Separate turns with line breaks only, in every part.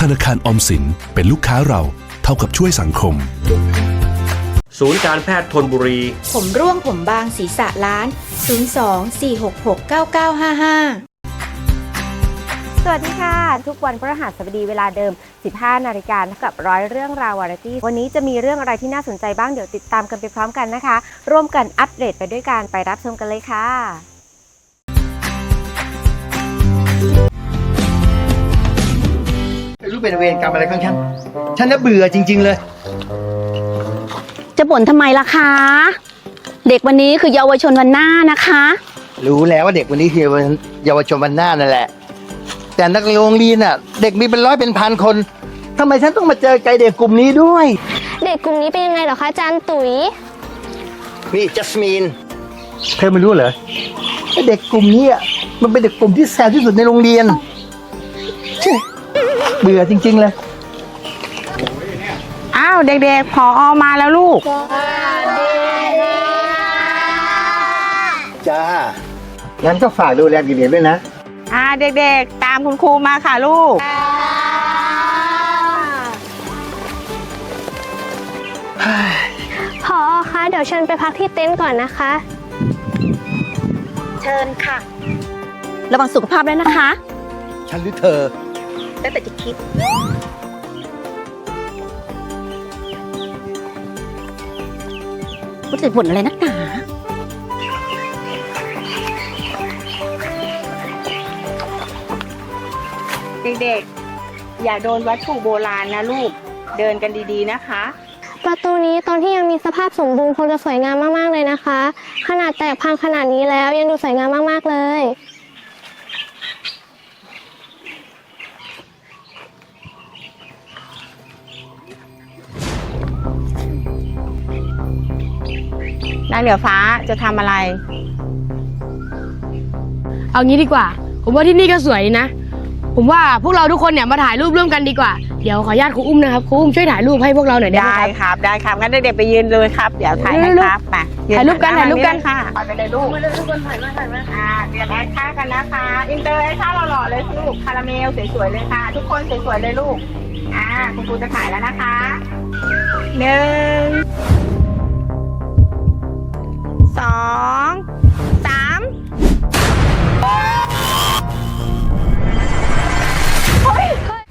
ธนาคารออมสินเป็นลูกค้าเราเท่ากับช่วยสังคม
ศูนย์การแพทย์ทนบุรี
ผมร่วงผมบางศีรษะล้าน 02-466-9955
สวัสดีค่ะ ทุกวันพฤหัสบดีเวลาเดิม 15 นาฬิกากับร้อยเรื่องราววาไรตี้วันนี้จะมีเรื่องอะไรที่น่าสนใจบ้างเดี๋ยวติดตามกันไปพร้อมกันนะคะ ร่วมกันอัปเดตไปด้วยกันไปรับชมกันเลยค่ะ
รู้เป็นเวรกรรมอะไรของฉัน ฉันน่ะเบื่อจริง ๆ เลย
จะบ่นทำไมล่ะคะ เด็กวันนี้คือเยาวชนวันหน้านะคะ
รู้แล้วว่าเด็กวันนี้คือเยาวชนวันหน้านั่นแหละ แต่นักโรงเรียนอะ เด็กมีเป็นร้อยเป็นพันคนทำไมฉันต้องมาเจอไกเด็กกลุ่มนี้ด้วย
เด็กกลุ่มนี้เป็นยังไงเหรอคะอาจารย์ตุ๋ย
นี่จัสมินเธอไม่รู้เหรอไอ้เด็กกลุ่มนี้อะมันเป็นเด็กกลุ่มที่แสบที่สุดในโรงเรียน เช่เบื่อจริง ๆ เลย
อ้าว เด็กๆพออมาแล้วลูก
จ้า งั้นก็ฝากดูแลเด็กๆด้วยนะ
อ่าเด็กๆ ตามคุณครูมาค่ะลูก
พอคะเดี๋ยวเชิญไปพักที่เต็นท์ก่อนนะคะ
เชิญค่ะ
ระวังสุขภาพด้วยนะคะ
ฉันหรือเธอ
แล้วแต่จะคิด
ว่าจะบ่นอะไรนักหนา
เด็กๆ อย่าโดนวัตถุโบราณนะลูก เดินกันดีๆนะคะ
ประตูนี้ตอนที่ยังมีสภาพสมบูรณ์คงจะสวยงามมากๆเลยนะคะ ขนาดแตกพังขนาดนี้แล้วยังดูสวยงามมากๆเลย
เหนือฟ้าจะทำอะไร
เอางี้ดีกว่า ผมว่าที่นี่ก็สวยดีนะ ผมว่าพวกเราทุกคนเนี่ยมาถ่ายรูปร่วมกันดีกว่า เดี๋ยวขออนุญาตครูอุ้มนะครับครูอุ้มช่วยถ่ายรูปให้พวกเราหน่อยได้ไหม
ได้
ครับ
ครับ ได้ครับงั้นเด็กๆไปยืนเลยครับ เดี๋ยวถ่ายให้ครับมา
ถ่ายรูปกันถ่ายรูปกัน
ค่ะไปเลยลูกทุกคนถ่ายมาถ่ายมาอ่าเดี๋ยวแอคท่ากันนะคะอินเตอร์แอคท่าหล่อๆเลยลูกคาราเมลสวยๆเลยค่ะ ทุกคนสวยๆเลยลูกอ่าคุณครูจะถ่ายแล้วนะคะหนึ่ง สองสามเฮ้ย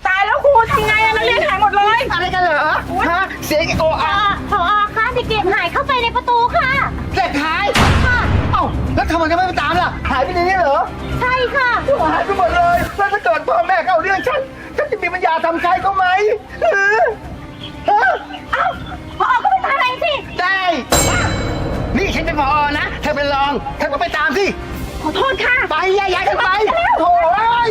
ตายแล้วครูทำไงอะนักเรียนหายหมดเลย
อะไรกันเหรอฮะเสียงโออา
พอคะเด็กๆหายเข้าไปในประตูค่ะ
เด็กหายเอ้าแล้วทำไมจะไม่ไปตามล่ะ หายไปในนี้เหรอ
ใช่ค่ะ
หายไปหมดเลยแล้วถ้าเกิดพ่อแม่เขาเอาเรื่องฉันฉันจะมีปัญญาทำใจเขาไหมเออเออ
เอ้าพอก็ไปตามเองสิ
ได้ นี่ฉันเป็นผอนะ เธอเป็นรอง เธอก็ไปตามสิ
ขอโทษค่ะ
ไปยายยายกันไปโถ่เอ้ย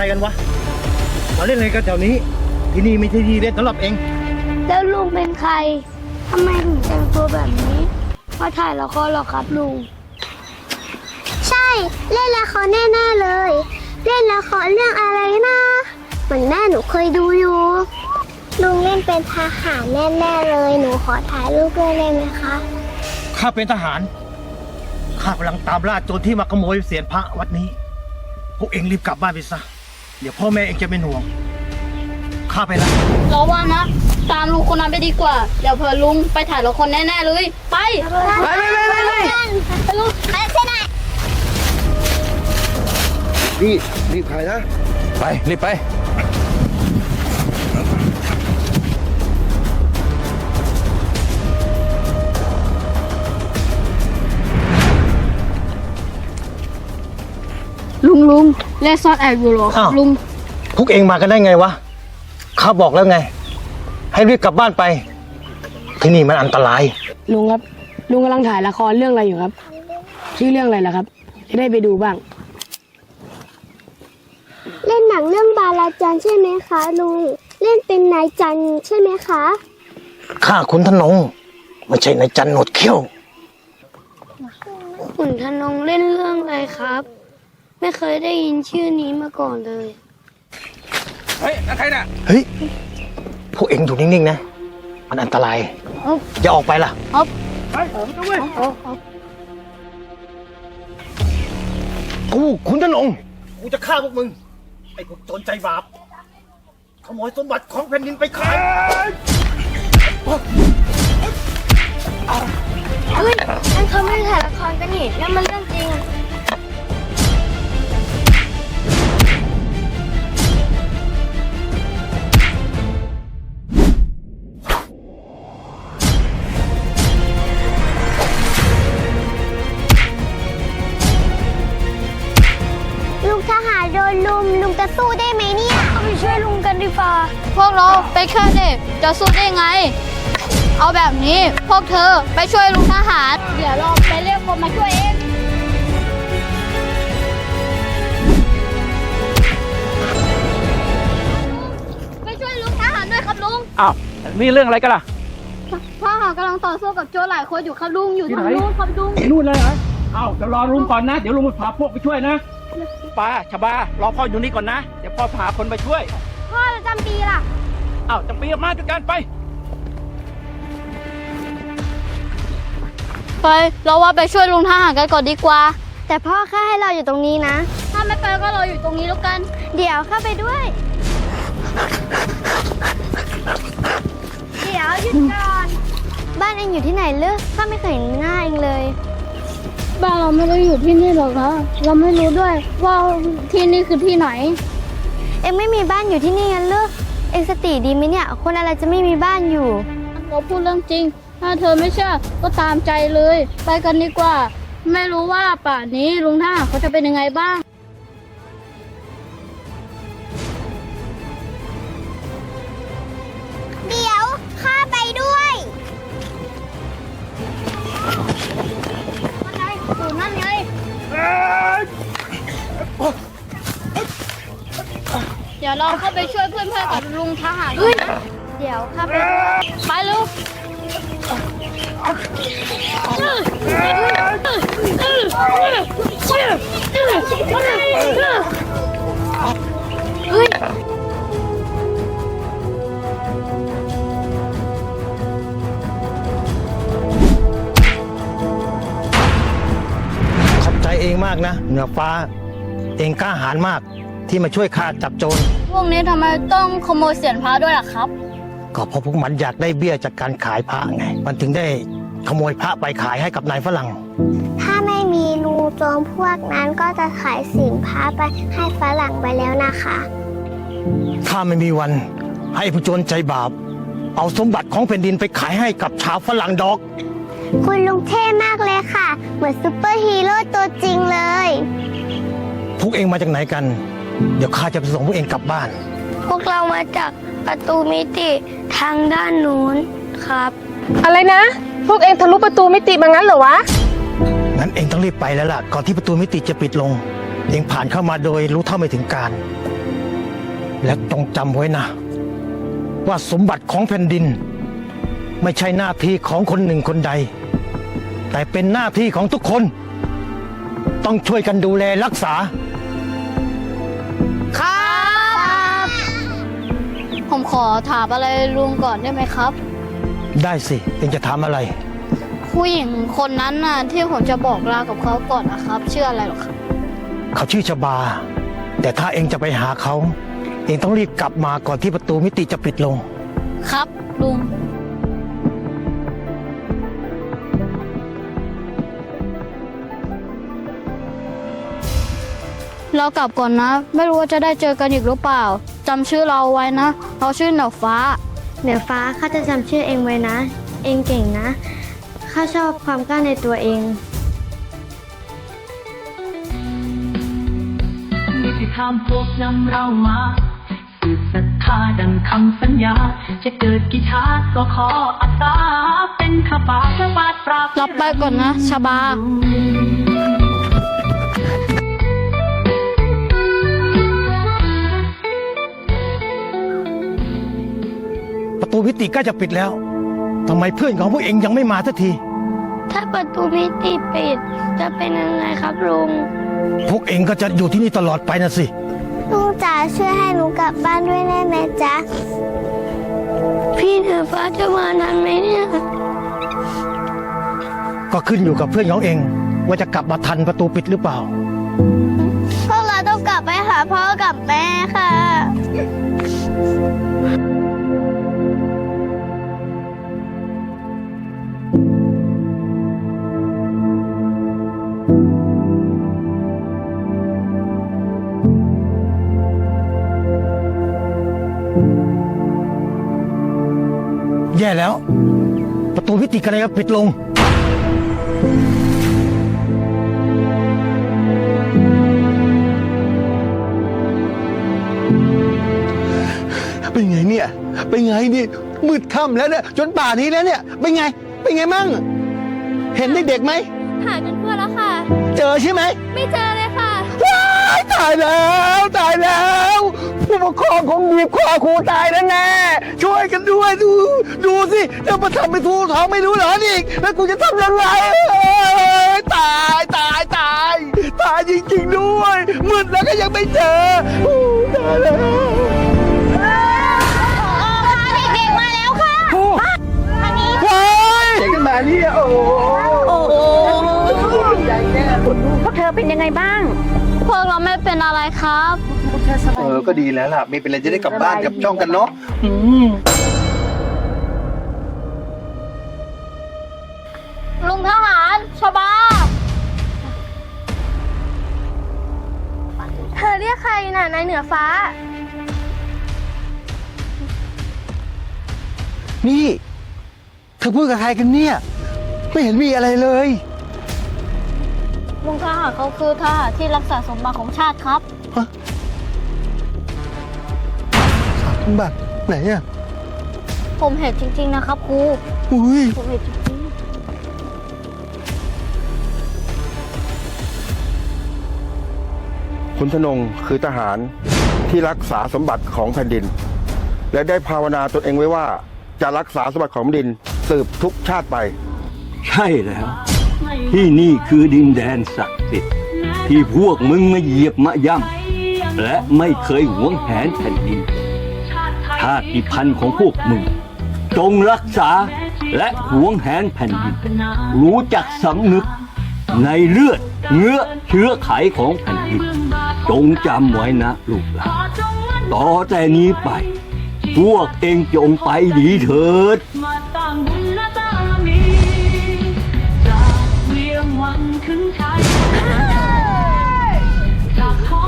คร
กันวะมาเล่นอะไรกันแถวนี้ ที่นี่ไม่ใช่ที่เล่นสำหรับเอง
แล้วลุงเป็นใครทำไมถึงแต่งตัวแบบนี้ มาถ่ายละครหรอครับลุง ใช่ เล่นละครแน่ๆเลย เล่นละครเรื่องอะไรนะเหมือนแม่หนูเคยดูอยู่ ลุงเล่นเป็นทหารแน่ๆเลย หนูขอถ่ายรูปด้วยได้ไหมคะ
ข้าเป็นทหาร
ข้ากำลังตามล่าโจรที่มาขโมยเสียนพระวัดนี้ พวกเองรีบกลับบ้านไปซะ เดี๋ยวพ่อแม่เองจะเป็นห่วง ข้าไปละ
เราว่านะ ตามลุงคนนั้นไปดีกว่า เดี๋ยวเผื่อลุงไปถ่ายละครแน่ๆเลย ไป ไปไปไปไปไปลุงไปเส้นไหน
รีบรีบถ่ายนะ
ไปรีบไป
ลุงลุงเล่นซ่อนแอบอยู่เหรอ
อ้าว
ลุง
พวกเองมากันได้ไงวะ ข้าบอกแล้วไง ให้รีบกลับบ้านไป ที่นี่มันอันตราย
ลุงครับลุงกำลังถ่ายละครเรื่องอะไรอยู่ครับ ชื่อเรื่องอะไรล่ะครับ จะได้ไปดูบ้าง
เล่นหนังเรื่องบาลาจันใช่ไหมคะลุง เล่นเป็นนายจันใช่ไหมคะ
ข้าขุนทนงไม่ใช่นายจันหนวดเขี้ยว
ขุนทนงเล่นเรื่องอะไรครับ ไม่เคยได้ยินชื่อนี้มาก่อนเลย
เฮ้ยพวกเองอยู่นิ่งๆนะ มันอันตรายอย่าออกไปล่ะกูขุนทนงกูจะฆ่าพวกมึง ไอ้พวกโจรใจบาป ขโมยสมบัติของแผ่นดินไปขาย
เฮ้ยนั่นเขาไม่ได้ถ่ายละครกันนี่นั่นมันเรื่องจริง ได้ไง เอาแบบนี้พวกเธอไปช่วยลุงทหาร เดี๋ยวเราไปเรียกคนมาช่วยเอง ไปช่วยลุงทหารด้วยครับลุง
อ้าวมีเรื่องอะไรกันล่ะ
ทหารกำลังต่อสู้กับโจรหลายคนอยู่ครับลุงอยู่ทางนู้นครับลุง
นู่นเลยเหรออ้าวเดี๋ยวรอลุงก่อนนะ เดี๋ยวลุงพาพวกไปช่วยนะป้าชบารอพ่ออยู่นี่ก่อนนะ เดี๋ยวพ่อพาคนไปช่วย
พ่อจะจำปีล่ะ
อ้าวจำปีมาด้วยกันไป
ไปเราว่าไปช่วยลุงทหารกันก่อนดีกว่า แต่พ่อแค่ให้เราอยู่ตรงนี้นะ ถ้าไม่ไปก็เราอยู่ตรงนี้แล้วกัน เดี๋ยวเข้าไปด้วย เดี๋ยวหยุดก่อน บ้านเองอยู่ที่ไหนเลือกข้าไม่เคยเห็นหน้าเองเลย บ้านเราไม่ได้อยู่ที่นี่หรอกนะเราไม่รู้ด้วยว่าที่นี่คือที่ไหน เองไม่มีบ้านอยู่ที่นี่งั้นเลือกเองสติดีไหมเนี่ย คนอะไรจะไม่มีบ้านอยู่ เราพูดเรื่องจริง ถ้าเธอไม่เชื่อก็ตามใจเลย ไปกันดีกว่า ไม่รู้ว่าป่านนี้ลุงท่าเขาจะเป็นยังไงบ้าง เดี๋ยวข้าไปด้วยนั่นไงอยู่นั่นไงเดี๋ยวเราเข้าไปช่วยเพื่อนๆกับลุงทหารด้วยนะเดี๋ยวข้าไป ไปลูก
เหนือฟ้า เองกล้าหาญมากที่มาช่วยข้าจับโจร
พวกนี้ทำไมต้องขโมยเสียนพระด้วยล่ะครับ
ก็เพราะพวกมันอยากได้เบี้ยจากการขายพระไง มันถึงได้ขโมยพระไปขายให้กับนายฝรั่ง
ถ้าไม่มีลุงโจรพวกนั้นก็จะขายสินพระไปให้ฝรั่งไปแล้วนะคะ
ถ้าไม่มีวันให้ผู้โจรใจบาป เอาสมบัติของแผ่นดินไปขายให้กับชาวฝรั่งดอก
คุณลุงเท่มากเลยค่ะ เหมือนซูเปอร์ฮีโร่ตัวจริงเลย
พวกเองมาจากไหนกัน เดี๋ยวข้าจะไปส่งพวกเองกลับบ้าน
พวกเรามาจากประตูมิติทางด้านนู้นครับ
อะไรนะ พวกเองทะลุประตูมิติมางั้นเหรอวะ
งั้นเองต้องรีบไปแล้วล่ะ ก่อนที่ประตูมิติจะปิดลง เองผ่านเข้ามาโดยรู้เท่าไม่ถึงการ และต้องจำไว้นะ ว่าสมบัติของแผ่นดิน ไม่ใช่หน้าที่ของคนหนึ่งคนใด แต่เป็นหน้าที่ของทุกคน ต้องช่วยกันดูแลรักษา
ครับ ผมขอถามอะไรลุงก่อนได้ไหมครับ
ได้สิเองจะถามอะไร
ผู้หญิงคนนั้นน่ะที่ผมจะบอกลากับเขาก่อนนะครับ ชื่ออะไรหรอครับ
เขาชื่อชบา แต่ถ้าเองจะไปหาเขา เองต้องรีบกลับมาก่อนที่ประตูมิติจะปิดลง
ครับลุง เรากลับก่อนนะ ไม่รู้ว่าจะได้เจอกันอีกหรือเปล่าจำชื่อเราเอาไว้นะ เราชื่อเหนือฟ้า
เหนือฟ้าข้าจะจำชื่อเองไว้นะ เองเก่งนะข้าชอบความกล้าในตัวเอง
ยุติธรรมพวกนำเรามา สืบศรัทธาดังคำสัญญา จะเกิดกี่ชาติก็ขออาสาเป็นข้าป่าพระบาทปราบ
รับไปก่อนนะชบา
ปร ตูมิติใกล้จะปิดแล้วทำไมเพื่อนของพวกเองยังไม่มาสักที
ถ้าประตูมิติปิด จะเป็นยังไงครับลุง
พวกเองก็จะอยู่ที่นี่ตลอดไปนะสิ
ลุงจ๋าช่วยให้หนูกลับบ้านด้วยได้ไหมจ๊ะ พี่เหนือฟ้าจะมาทันไหมเนี่ย
ก็ขึ้นอยู่กับเพื่อนของเอง ว่าจะกลับมาทันประตูปิดหรือเปล่า
พวกเราต้องกลับไปหาพ่อกับแม่ค่ะ
แย่แล้ว ประตูมิติกำลังจะปิดลง
เป็นไงเนี่ย เป็นไงนี่มืดค่ำแล้วเนี่ยจนป่านนี้แล้วเนี่ย เป็นไง เป็นไงมั่ง เห็นเด็กๆไหม
หาจนทั่วแล้วค่ะ
เจอใช่ไหม
ไม่เจอเลยค่ะ
ว้ายตายแล้ว ตายแล้ว ผู้ปกครองคงบีบคอครูตายแน่ๆช่วยกันด้วยดู ดูสิจะมาทำเป็นทูท้องไม่รู้เหรออีกแล้วกูจะทำยังไงเอ้ยตายตายตายตายจริงๆด้วยมืดแล้วก็ยังไม่เจออู้ตายแล้ว
เด็กๆมาแล้วค่ะ
ว้ายเด็กกันมาเนี่ยโอ้โห
โอ้โหพวกเธอเป็นยังไงบ้าง
พวกเราไม่เป็นอะไรครับ
เออ ก็ดีแล้วล่ะ ไม่เป็นไรจะได้กลับบ้านกลับช่องกันเนาะอืม
ลุงทหารชบาเธอเรียกใครน่ะนายเหนือฟ้า
นี่เธอพูดกับใครกันเนี่ย ไม่เห็นมีอะไรเลย
ลุงทหารเขาคือทหารที่รักษาสมบัติของชาติครับ
สา บาทไหนอะ
ผมเห็นจริง ๆ นะครับครู
อุ้ย
ผมเห็นจริง
คุณธนงคือทหารที่รักษาสมบัติของแผ่นดิน และได้ภาวนาตนเองไว้ว่า จะรักษาสมบัติของแผ่นดินสืบทุกชาติไป
ใช่แล้ว ที่นี่คือดินแดนศักดิ์สิทธิ์ที่พวกมึงมาเหยียบมาย่ำและไม่เคยหวงแหนแผ่นดิน ชาติพันธุ์ของพวกมึง จงรักษาและหวงแหนแผ่นดิน รู้จักสำนึกในเลือดเนื้อเชื้อไขของแผ่นดิน จงจำไว้นะลูกหลานต่อแต่นี้ไป พวกเองจงไปดีเถิด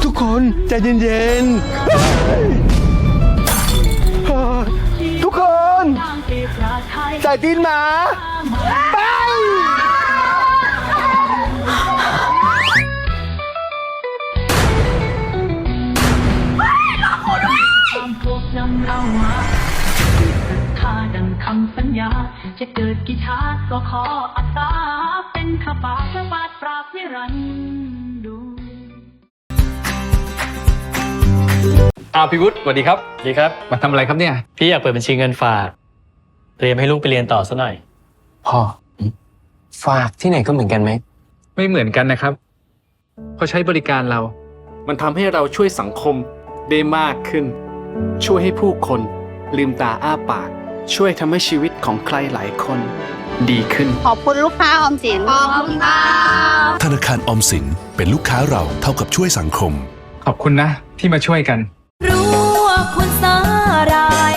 ทุ
กคนใจเย็นๆ ใส่ตีนหมาไป
ความพวกนำเรามาสืบศรัทธาดังคำสัญญา จะเกิดกี่ชาติก็ขออาสาเป็นข้าป่าพระบาทปราบนิรันดร์
อ้าวพี่วุฒิสวัสดีครับ ดีครับ มาทำอะไรครับเนี่ย พี่อยากเปิดบัญชีเงินฝาก เตรียมให้ลูกไปเรียนต่อซะหน่อย
พ่อฝากที่ไหนก็เหมือนกันไหม
ไม่เหมือนกันนะครับเพราะใช้บริการเรา มันทำให้เราช่วยสังคมได้มากขึ้น ช่วยให้ผู้คน ลืมตาอ้าปาก ช่วยทำให้ชีวิตของใครหลายคน
ดีขึ้น
ขอบคุณลูกค้าออมสิน ขอบคุณค่ะ
ธนาคารออมสินเป็นลูกค้าเราเท่ากับช่วยสังคม
ขอบคุณนะที่มาช่วยกัน
รู้ว่าคุณส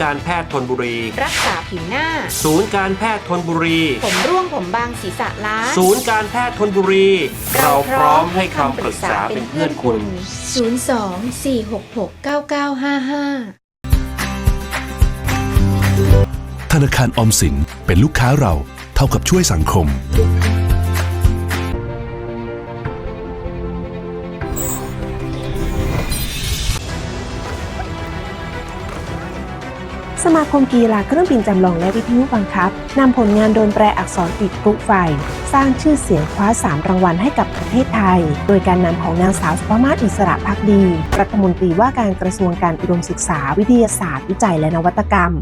ก
ศูนย์การแพทย์ทนบุรี
รักษาผิวหน้า
ศูนย์การแพทย์ทนบุรี
ผมร่วงผมบางศีรษะล้าน
ศูนย์การแพทย์ทนบุรี เราพร้อมให้คำปรึกษาเป็นเพื่อนคุณ
02 466 9955
ธนาคารออมสินเป็นลูกค้าเราเท่ากับช่วยสังคม
สมาคมกีฬาเครื่องบินจำลองและวิทยุบังคับนำผลงานโดนแปลอักษรติดพลุไฟ สร้างชื่อเสียงคว้า 3 รางวัลให้กับประเทศไทย โดยการนำของนางสาวสุภามาศอิสระพักดี รัฐมนตรีว่าการกระทรวงการอุดมศึกษา วิทยาศาสตร์ วิจัยและนวัตกรรม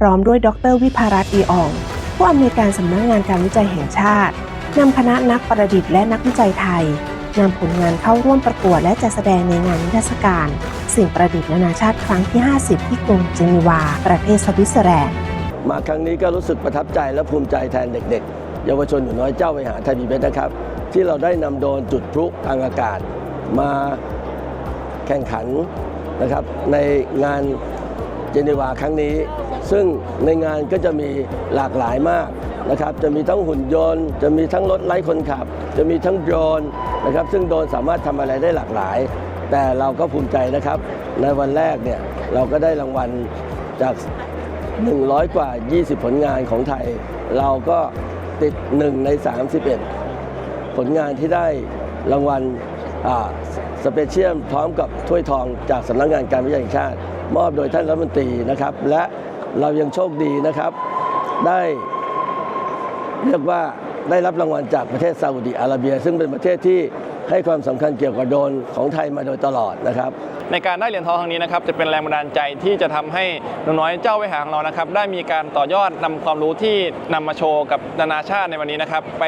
พร้อมด้วยดรวิภารัตน์ดีอองผู้อำนวยการสำนักงานการวิจัยแห่งชาตินำคณะนักประดิษฐ์และนักวิจัยไทย นำผลงานเข้าร่วมประกวดและจัดแสดงในงานนิทรรศการ สิ่งประดิษฐ์นานาชาติครั้งที่ 50 ที่กรุงเจนีวา ประเทศสวิตเซอร์แลนด์
มาครั้งนี้ก็รู้สึกประทับใจและภูมิใจแทนเด็กๆ เยาวชนหนูน้อยเจ้าไปหาไทยพีเบสนะครับ ที่เราได้นำโดนจุดพลุทางอากาศ มาแข่งขันนะครับในงานเจนีวาครั้งนี้ ซึ่งในงานก็จะมีหลากหลายมาก นะครับจะมีทั้งหุ่นยนต์ จะมีทั้งรถไร้คนขับ จะมีทั้งโดรนนะครับซึ่งโดรนสามารถทำอะไรได้หลากหลาย แต่เราก็ภูมิใจนะครับในวันแรกเนี่ยเราก็ได้รางวัลจาก 100 กว่า 20 ผลงานของไทย เราก็ติด 1 ใน 31 ผลงานที่ได้รางวัลสเปเชียลพร้อมกับถ้วยทองจากสำนักงานการวิจัยแห่งชาติ มอบโดยท่านรัฐมนตรีนะครับ และเรายังโชคดีนะครับ ได้ เรียกว่า ได้รับรางวัลจากประเทศซาอุดิอาระเบีย ซึ่งเป็นประเทศที่ให้ความสำคัญเกี่ยวกับโดนของไทยมาโดยตลอดนะครับ
ในการได้เหรียญทองครั้งนี้นะครับจะเป็นแรงบันดาลใจที่จะทำให้น้อยเจ้าไว้หาของเรานะครับได้มีการต่อยอดนำความรู้ที่นำมาโชว์กับนานาชาติในวันนี้นะครับไป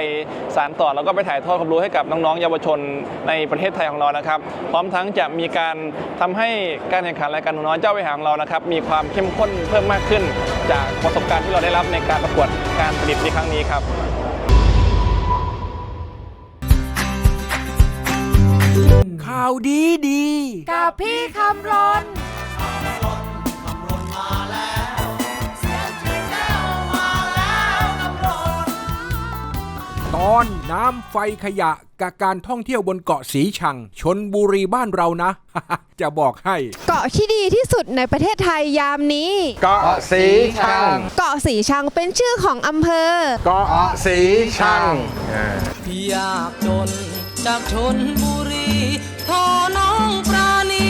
สานต่อแล้วก็ไปถ่ายทอดความรู้ให้กับน้องๆเยาวชนในประเทศไทยของเรานะครับ พร้อมทั้งจะมีการทำให้การแข่งขันรายการน้อยเจ้าไว้หาของเรานะครับมีความเข้มข้นเพิ่มมากขึ้น จากประสบการณ์ที่เราได้รับในการประกวดการผลิตในครั้งนี้ครับ
ข่าวดีดี
กับพี่คำรน
ตอนน้ำไฟขยะกับการท่องเที่ยวบนเกาะสีชัง ชนบุรีบ้านเรานะ จะบอกให้
เกาะที่ดีที่สุดในประเทศไทยยามนี้
เกาะสีชัง
เกาะสีชังเป็นชื่อของอำเภอ
เกาะสีชัง
พี่ยากจนจากชนบุรี ทอน้องปราณี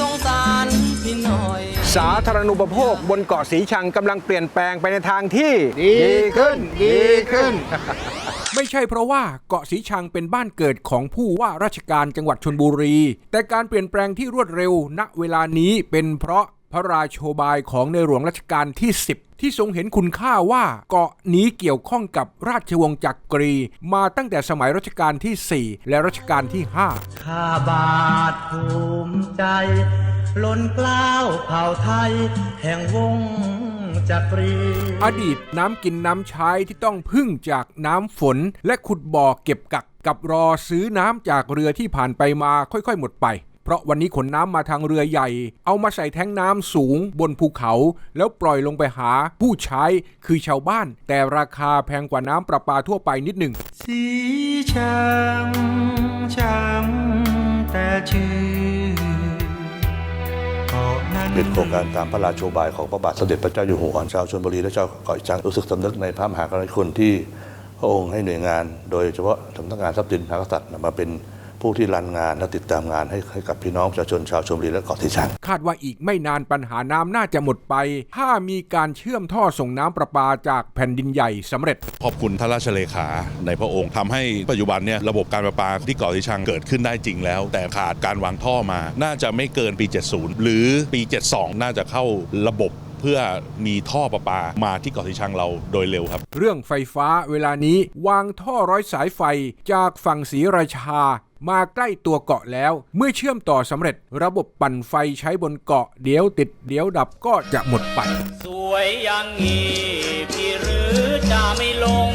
สงสารพี่หน่อย
สาธารณูปโภคบนเกาะสีชังกำลังเปลี่ยนแปลงไปในทางที่ ดีขึ้น ดีขึ้น ไม่ใช่เพราะว่าเกาะสีชังเป็นบ้านเกิดของผู้ว่าราชการจังหวัดชนบุรี แต่การเปลี่ยนแปลงที่รวดเร็วณเวลานี้เป็นเพราะ พระราโชบายของในหลวงรัชกาลที่ 10 ที่ทรงเห็นคุณค่าว่าเกาะนี้เกี่ยวข้องกับราชวงศ์จักรี มาตั้งแต่สมัยรัชกาลที่ 4 และรัชกาลที่ 5
ข้าบาทภูมิใจ ล้นเกล้าวเผ่าไทย แห่งวงจักรี
อดีตน้ำกินน้ำใช้ที่ต้องพึ่งจากน้ำฝน และขุดบ่อเก็บกักกับรอซื้อน้ำจากเรือที่ผ่านไปมาค่อยๆ หมดไป เพราะวันนี้ขนน้ำมาทางเรือใหญ่ เอามาใส่แท้งน้ำสูงบนภูเขา แล้วปล่อยลงไปหาผู้ใช้คือชาวบ้าน แต่ราคาแพงกว่าน้ำประปาทั่วไปนิดหนึ่ง
สีช่างช่างแต่ชื่อเกาะนั้น
เป็นโครงการตามพระราชโชบายของพระบาทสมเด็จพระเจ้าอยู่หัวชาวชนบุรีและชาวเกาะจังรู้สึกสำนึกในพระมหากรุณาธิคุณที่พระองค์ให้หน่วยงาน โดยเฉพาะสำนักงานทรัพย์สินพระมหากษัตริย์นำมาเป็น ผู้ที่รันงานและติดตามงานให้ให้กับพี่น้องประชาชนชาวชลบุรีและเกาะสีชัง
คาดว่าอีกไม่นานปัญหาน้ำน่าจะหมดไป ถ้ามีการเชื่อมท่อส่งน้ำประปาจากแผ่นดินใหญ่สำเร็จ
ขอบคุณท่านราชเลขาในพระองค์ทำให้ปัจจุบันเนี่ยระบบการประปาที่เกาะสีชังเกิดขึ้นได้จริงแล้ว แต่ขาดการวางท่อมา น่าจะไม่เกินปี 70 หรือปี 72 น่าจะเข้าระบบเพื่อมีท่อประปามาที่เกาะสีชังเราโดยเร็วครับ
เรื่องไฟฟ้าเวลานี้วางท่อร้อยสายไฟจากฝั่งศรีราชามาใกล้ตัวเกาะแล้ว เมื่อเชื่อมต่อสำเร็จระบบปั่นไฟใช้บนเกาะเดี๋ยวติดเดี๋ยวดับก็จะหมดไป
สวยอย่างนี้พี่หรือจะไม่ลง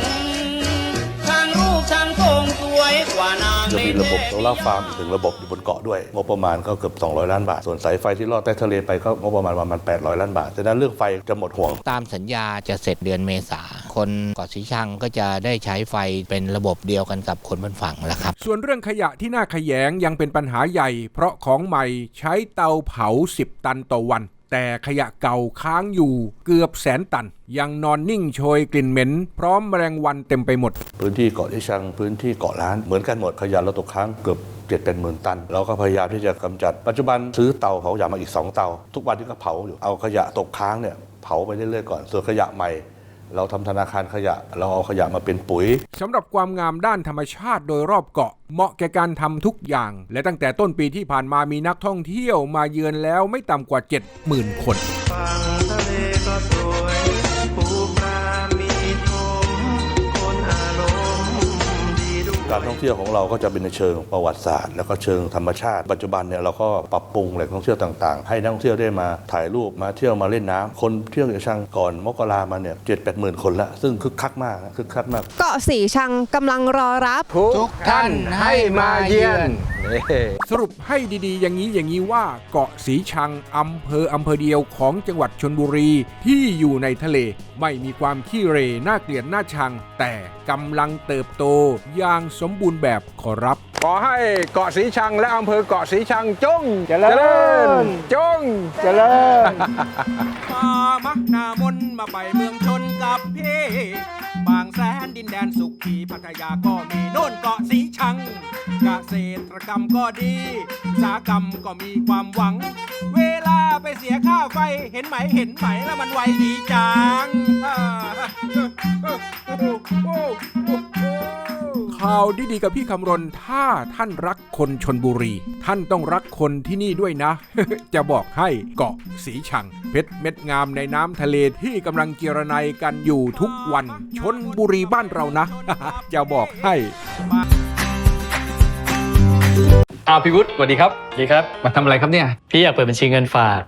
ระ
บบโซลาร์ฟาร์มอีกหนึ่งระบบอยู่บนเกาะด้วย งบประมาณก็เกือบ 200 ล้านบาท ส่วนสายไฟที่ลอดใต้ทะเลไปก็งบประมาณประมาณ 800 ล้านบาทฉะนั้นเรื่องไฟจะหมดห่วง
ตามสัญญาจะเสร็จเดือนเมษาคนเกาะสีชังก็จะได้ใช้ไฟเป็นระบบเดียวกันกับคนบนฝั่งแล้วครับ
ส่วนเรื่องขยะที่น่าขยงยังเป็นปัญหาใหญ่ เพราะของใหม่ใช้เตาเผา 10 ตันต่อวัน แต่ขยะเก่าค้างอยู่เกือบแสนตัน ยังนอนนิ่งโชยกลิ่นเหม็น พร้อมแมลงวันเต็มไปหมด
พื้นที่เกาะที่ชังพื้นที่เกาะล้านเหมือนกันหมดขยะเราตกค้างเกือบเจ็ดเป็นหมื่นตัน เราก็พยายามที่จะกำจัด ปัจจุบันซื้อเตาเผาขยะมาอีก 2 เตา ทุกวันที่ก็เผาอยู่เอาขยะตกค้างเนี่ยเผาไปเรื่อยๆก่อนส่วนขยะใหม่ เราทำธนาคารขยะ เราเอาขยะมาเป็นปุ๋ย
สำหรับความงามด้านธรรมชาติโดยรอบเกาะ เหมาะแก่การทำทุกอย่าง และตั้งแต่ต้นปีที่ผ่านมามีนักท่องเที่ยวมาเยือนแล้วไม่ต่ำกว่า 70,000 คน
ฝั่งทะเลก็สวย
การท่องเที่ยวของเราก็จะเป็นในเชิงประวัติศาสตร์ แล้วก็เชิงธรรมชาติ ปัจจุบันเนี่ยเราก็ปรับปรุงแหล่งท่องเที่ยวต่างๆ ให้นักท่องเที่ยวได้มาถ่ายรูปมาเที่ยวมาเล่นน้ำคนเที่ยวในช่างก่อนมกรามาเนี่ยเจ็ดแปดหมื่นคนละซึ่งคึกคักมากนะคึกคักมาก
เกาะสีชังกำลังรอรับ
ทุกท่านให้มาเยือนสรุปให้ดีๆ อย่างนี้อย่างนี้ว่าเกาะสีชังอำเภออำเภอเดียวของจังหวัดชนบุรีที่อยู่ในทะเล ไม่มีความขี้เหรน่าเกลียดน่าชัง แต่กำลังเติบโตอย่างสมบูรณ์แบบขอรับ ขอให้เกาะสีชังและอำเภอเกาะสีชังจงเจริญ จง เจริญ
มามักนามนมาไปเมืองชนกับพี่ บางแสนดินแดนสุขีพัทยาก็มีโน่นเกาะสีชังเกษตรกรรมก็ดีอุตสาหกรรมก็มีความหวัง เวลาไปเสียค่าไฟเห็นไหมเห็นไหมแล้วมันไวดีจัง
ข่าวดีๆกับพี่คำรณถ้าท่านรักคนชนบุรี ท่านต้องรักคนที่นี่ด้วยนะ จะบอกให้เกาะสีชัง เพชรเม็ดงามในน้ำทะเลที่กำลังเจรไนยกันอยู่ทุกวันชนบุรีบ้านเรานะ จะบอกให้
อ้าวพี่วุฒิสวัสดีครับดีครับ มาทำอะไรครับเนี่ย พี่อยากเปิดบัญชีเงินฝาก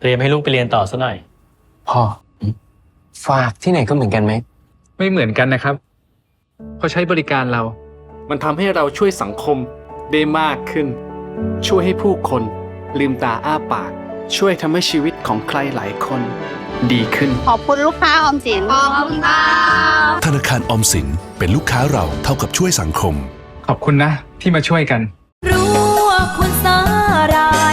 เตรียมให้ลูกไปเรียนต่อซะหน่อย
พ่อ ฝากที่ไหนก็เหมือนกันไหม
ไม่เหมือนกันนะครับ เพราะใช้บริการเรา มันทำให้เราช่วยสังคมได้มากขึ้น ช่วยให้ผู้คนลืมตาอ้าปาก ช่วยทำให้ชีวิตของใครหลายคน ดีขึ้น
ขอบคุณลูกค้าออมสินขอบคุณค่ะ
ธนาคารออมสินเป็นลูกค้าเราเท่ากับช่วยสังคม
ขอบคุณนะที่มาช่วยกัน
รู้ว่าคุณสา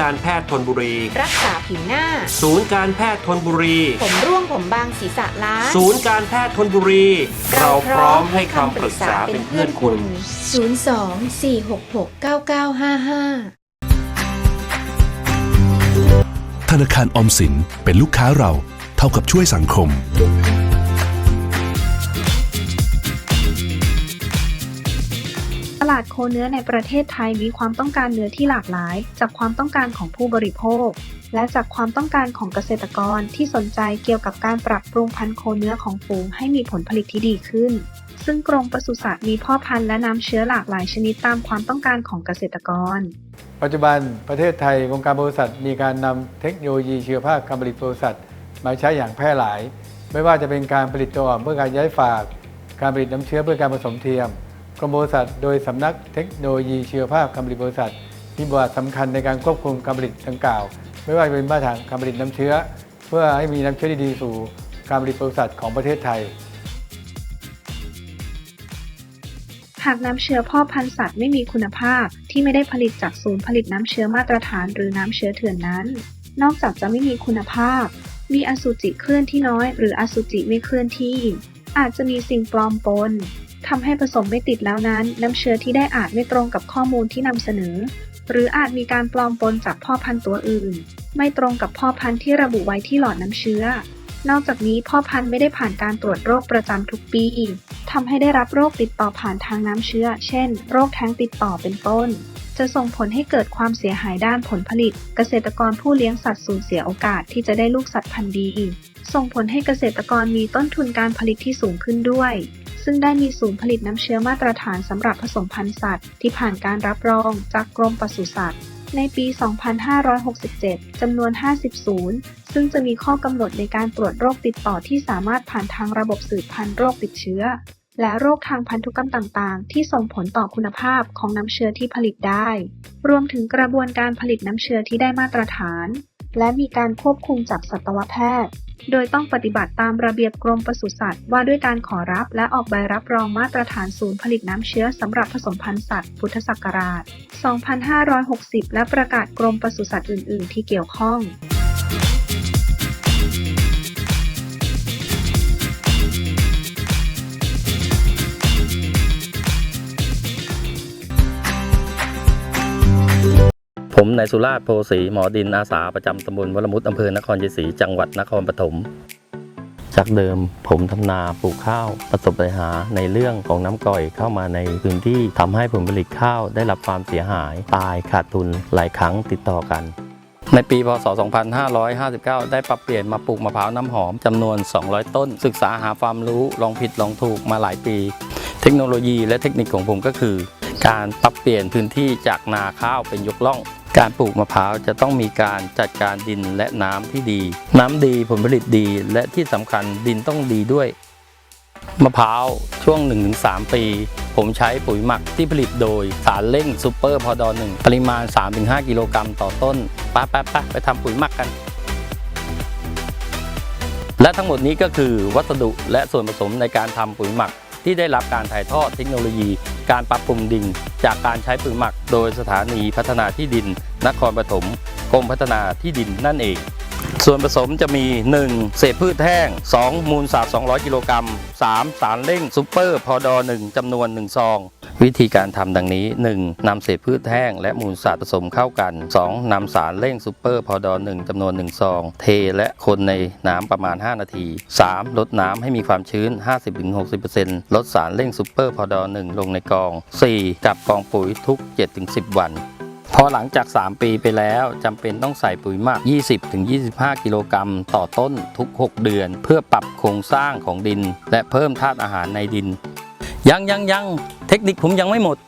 กา
รแพทย์ทนบุรี
รักษาผิวหน้า
ศูนย์การแพทย์ทนบุรี
ผมร่วงผมบางศีรษะล้าน
ศูนย์การแพทย์ทนบุรี เราพร้อมให้คำปรึกษาเป็นเพื่อนคุณ
02 466 9955
ธนาคารออมสินเป็นลูกค้าเราเท่ากับช่วยสังคม
ลาดโคเนื้อในประเทศไทยมีความต้องการเนื้อที่หลากหลาย จากความต้องการของผู้บริโภค และจากความต้องการของเกษตรกรที่สนใจเกี่ยวกับการปรับปรุงพันธุ์โคเนื้อของฝูงให้มีผลผลิตที่ดีขึ้น ซึ่งกรมปศุสัตว์มีพ่อพันธุ์และน้ำเชื้อหลากหลายชนิดตามความต้องการของเกษตรกร
ปัจจุบันประเทศไทยวงการบริษัทมีการนำเทคโนโลยีเชีวภาพการผลิตบริษัทมาใช้อย่างแพร่หลาย ไม่ว่าจะเป็นการผลิตตัวอ่อนเพื่อการย้ายฝาก การผลิตน้ำเชื้อเพื่อการผสมเทียม กรมบริษัทโดยสำนักเทคโนโลยีชีวภาพการผลิตบริษัทมีบทบาทสำคัญในการควบคุมการผลิตดังกล่าว ไม่ว่าจะเป็นมาตรฐานการผลิตน้ำเชื้อ เพื่อให้มีน้ำเชื้อที่ดีสู่การผลิตปศุสัตว์ของประเทศไทย
หากน้ำเชื้อพ่อพันธุ์สัตว์ไม่มีคุณภาพที่ไม่ได้ผลิตจากศูนย์ผลิตน้ำเชื้อมาตรฐานหรือน้ำเชื้อเถื่อนนั้น นอกจากจะไม่มีคุณภาพ มีอสุจิเคลื่อนที่น้อย หรืออสุจิไม่เคลื่อนที่ อาจจะมีสิ่งปลอมปน ทำให้ผสมไม่ติดแล้วนั้น น้ำเชื้อที่ได้อาจไม่ตรงกับข้อมูลที่นำเสนอ หรืออาจมีการปลอมปนจากพ่อพันธุ์ตัวอื่น ไม่ตรงกับพ่อพันธุ์ที่ระบุไว้ที่หลอดน้ำเชื้อ นอกจากนี้พ่อพันธุ์ไม่ได้ผ่านการตรวจโรคประจำทุกปีทำให้ได้รับโรคติดต่อผ่านทางน้ำเชื้อ เช่น โรคแท้งติดต่อเป็นต้น จะส่งผลให้เกิดความเสียหายด้านผลผลิต เกษตรกรผู้เลี้ยงสัตว์สูญเสียโอกาสที่จะได้ลูกสัตว์พันธุ์ดี ส่งผลให้เกษตรกรมีต้นทุนการผลิตที่สูงขึ้นด้วย ซึ่งได้มีศูนย์ผลิตน้ำเชื้อมาตรฐานสำหรับผสมพันธุ์สัตว์ ที่ผ่านการรับรองจากกรมปศุสัตว์ ในปี 2567 จำนวน 50 ศูนย์ ซึ่งจะมีข้อกำหนดในการตรวจโรคติดต่อที่สามารถผ่านทางระบบสืบพันธุ์โรคติดเชื้อ และโรคทางพันธุกรรมต่างๆ ที่ส่งผลต่อคุณภาพของน้ำเชื้อที่ผลิตได้ รวมถึงกระบวนการผลิตน้ำเชื้อที่ได้มาตรฐาน และมีการควบคุมจากสัตวแพทย์ โดยต้องปฏิบัติตามระเบียบกรมปศุสัตว์ว่าด้วยการขอรับและออกใบรับรองมาตรฐานศูนย์ผลิตน้ำเชื้อสำหรับผสมพันธุ์สัตว์ พุทธศักราช 2560 และประกาศกรมปศุสัตว์อื่น ๆ ที่เกี่ยวข้อง
นายสุราชโพสีหมอดินอาสาประจำตำบลวรมุตอำเภอนครชัยศรีจังหวัดนครปฐมจากเดิมผมทำนาปลูกข้าว ประสบปัญหาในเรื่องของน้ำก่อยเข้ามาในพื้นที่ทำให้ผลผลิตข้าวได้รับความเสียหาย ตายขาดทุนหลายครั้งติดต่อกัน ในปีพศ 2559 ได้ปรับเปลี่ยนมาปลูกมะพร้าวน้ำหอมจำนวน 200 ต้น ศึกษาหาความรู้ลองผิดลองถูกมาหลายปี เทคโนโลยีและเทคนิคของผมก็คือ การปรับเปลี่ยนพื้นที่จากนาข้าวเป็นยกล่อง การปลูกมะพร้าวจะต้องมีการจัดการดินและน้ำที่ดี น้ำดีผลผลิตดีและที่สำคัญดินต้องดีด้วย มะพร้าวช่วง 1-3 ปี ผมใช้ปุ๋ยหมักที่ผลิตโดย สารเร่งซูเปอร์พอดอหนึ่งปริมาณ 3-5 กิโลกรัมต่อต้นไปไปไปไปทำปุ๋ยหมักกัน และทั้งหมดนี้ก็คือวัสดุและส่วนผสมในการทำปุ๋ยหมักที่ได้รับการถ่ายทอดเทคโนโลยี การปรับปรุงดินจากการใช้ปุ๋ยหมักโดยสถานีพัฒนาที่ดิน นครปฐมกรมพัฒนาที่ดินนั่นเอง ส่วนผสมจะมี 1. เศษพืชแห้ง 2. มูลสัตว์200 กิโลกรัม 3. สารเร่งซูเปอร์พอดอ1จำนวน 1 ซอง วิธีการทำดังนี้ 1. นำเศษพืชแห้งและมูลสัตว์ผสมเข้ากัน 2. นำสารเร่งซูเปอร์พอดอ1จำนวน1ซอง เทและคนในน้ำประมาณ 5 นาที 3. ลดน้ำให้มีความชื้น 50-60%ลดสารเร่งซูเปอร์พอดอ1ลงในกอง 4. จับกองปุ๋ยทุก 7-10 วันพอหลังจาก 3 ปีไปแล้วจำเป็นต้องใส่ปุ๋ยหมัก 20-25 กิโลกรัมต่อต้นทุก 6 เดือน เพื่อปรับโครงสร้างของดิน และเพิ่มธาตุอาหารในดิน ยังยังยัง คนิคผมยังไม่หมด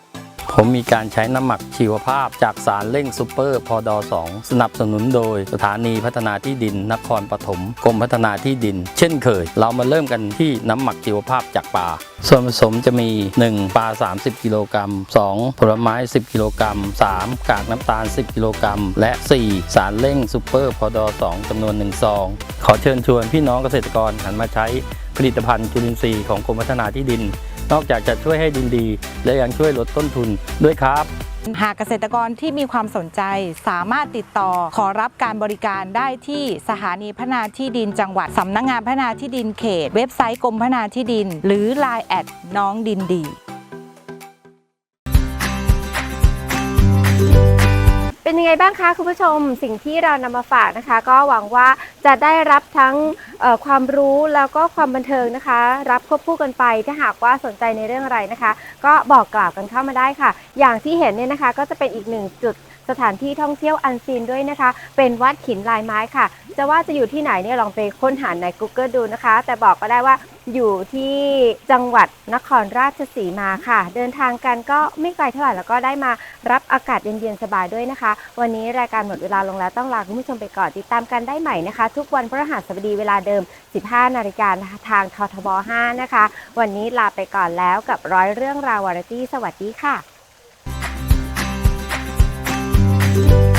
ผมมีการใช้น้ำหมักชีวภาพจากสารเร่งซูเปอร์พอดอ2สนับสนุนโดยสถานีพัฒนาที่ดิน นครปฐมกรมพัฒนาที่ดิน เช่นเคย เรามาเริ่มกันที่น้ำหมักชีวภาพจากปลาส่วนผสมจะมี 1. ปลา 30 กิโลกรัม 2. ผลไม้ 10 กิโลกรัม 3. กากน้ำตาล 10 กิโลกรัม และ 4. สารเร่งซูเปอร์พอดอ2จำนวน1ซอง ขอเชิญชวนพี่น้องเกษตรกรหันมาใช้ผลิตภัณฑ์จุลินทรีย์ของกรมพัฒนาที่ดิน นอกจากจะช่วยให้ดินดี และยังช่วยลดต้นทุนด้วยครับ
หากเกษตรกรที่มีความสนใจสามารถติดต่อขอรับการบริการได้ที่สถานีพัฒนาที่ดินจังหวัดสำนักงงานพัฒนาที่ดินเขต เว็บไซต์กรมพัฒนาที่ดิน หรือ Line แอดน้องดินดี
เป็นยังไงบ้างคะคุณผู้ชมสิ่งที่เรานำมาฝากนะคะ ก็หวังว่าจะได้รับทั้งความรู้แล้วก็ความบันเทิงนะคะ รับควบคู่กันไปถ้าหากว่าสนใจในเรื่องอะไรนะคะ ก็บอกกล่าวกันเข้ามาได้ค่ะ อย่างที่เห็นเนี่ยนะคะก็จะเป็นอีกหนึ่งจุด สถานที่ท่องเที่ยวอันซีนด้วยนะคะ เป็นวัดหินลายไม้ค่ะ จะว่าจะอยู่ที่ไหนเนี่ยลองไปค้นหาใน Google ดูนะคะ แต่บอกก็ได้ว่าอยู่ที่จังหวัดนครราชสีมาค่ะ เดินทางกันก็ไม่ไกลเท่าไหร่แล้วก็ได้มารับอากาศเย็นๆสบายด้วยนะคะ วันนี้รายการหมดเวลาลงแล้วต้องลาคุณผู้ชมไปก่อนติดตามกันได้ใหม่นะคะ ทุกวันพฤหัสบดีเวลาเดิม 15 นาฬิกาทางททบ 5 นะคะ วันนี้ลาไปก่อนแล้วกับร้อยเรื่องราววาไรตี้สวัสดีค่ะ Thank you.